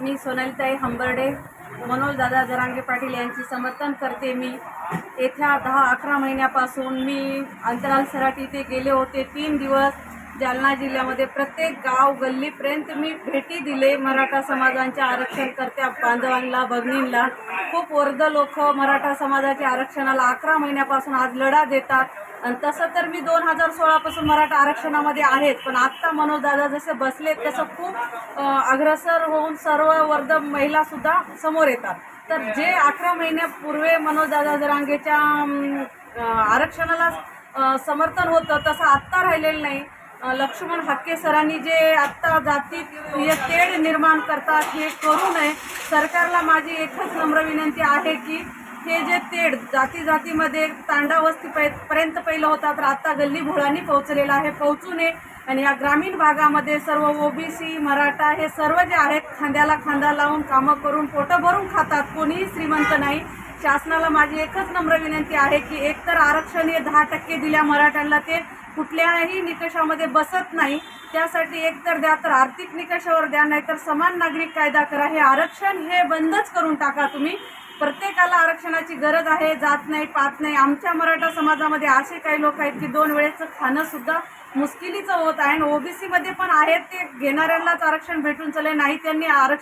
मी सोनालीताई हंबर्डे मनोज दादा जरांगे पाटील यांची समर्थन करते मी. येत्या दहा अकरा महिन्यापासून मी अंतराल सराटी इथे गेले होते. तीन दिवस जालना जिल्ह्यामध्ये प्रत्येक गाव गल्लीपर्यंत मी भेटी दिले. मराठा समाजांच्या आरक्षणकर्त्या बांधवांना भगिनींना. खूप वर्ध लोक मराठा समाजाच्या आरक्षणाला अकरा महिन्यापासून आज लढा देतात. आणि तसं तर मी दोन हजार सोळापासून मराठा आरक्षणामध्ये आहेत. पण आत्ता मनोजदादा जसे बसलेत तसं खूप अग्रसर होऊन सर्व वर्ध महिलासुद्धा समोर येतात. तर जे अकरा महिन्यापूर्वी मनोजदादा जरांगेच्या आरक्षणाला समर्थन होतं तसं आत्ता राहिलेलं नाही. लक्ष्मण हक्के सरांनी जे आत्ता जातीत हे तेढ निर्माण करतात हे करू नये. सरकारला माझी एकच नम्र विनंती आहे की हे जे तेढ जाती जातीमध्ये तांडावस्ती पै- पर्यंत पहिलं होता तर आत्ता गल्ली भोळांनी पोहोचलेलं आहे पोहोचू नये. आणि या ग्रामीण भागामध्ये सर्व ओबीसी मराठा हे सर्व जे आहेत खांद्याला खांदा लावून कामं करून पोटं भरून खातात. कोणीही श्रीमंत नाही. शासनाला माझी एकच नम्र विनंती आहे की एकतर आरक्षण हे दहा टक्के दिल्या मराठ्यांना ते कुठल्याही निकषामध्ये बसत नाही. त्यासाठी एकतर द्या तर आर्थिक निकषावर द्या नाहीतर समान नागरिक कायदा करा. हे आरक्षण हे बंदच करून टाका तुम्ही. प्रत्येकाला आरक्षणाची गरज आहे जात नाही पात नाही. आमच्या मराठा समाजामध्ये असे काही लोक आहेत की दोन वेळेचं खाणंसुद्धा मुश्किलीचं होत आहे आणि ओबीसीमध्ये पण आहेत ते. घेणाऱ्यांनाच आरक्षण भेटून चालले नाही त्यांनी आरक्षण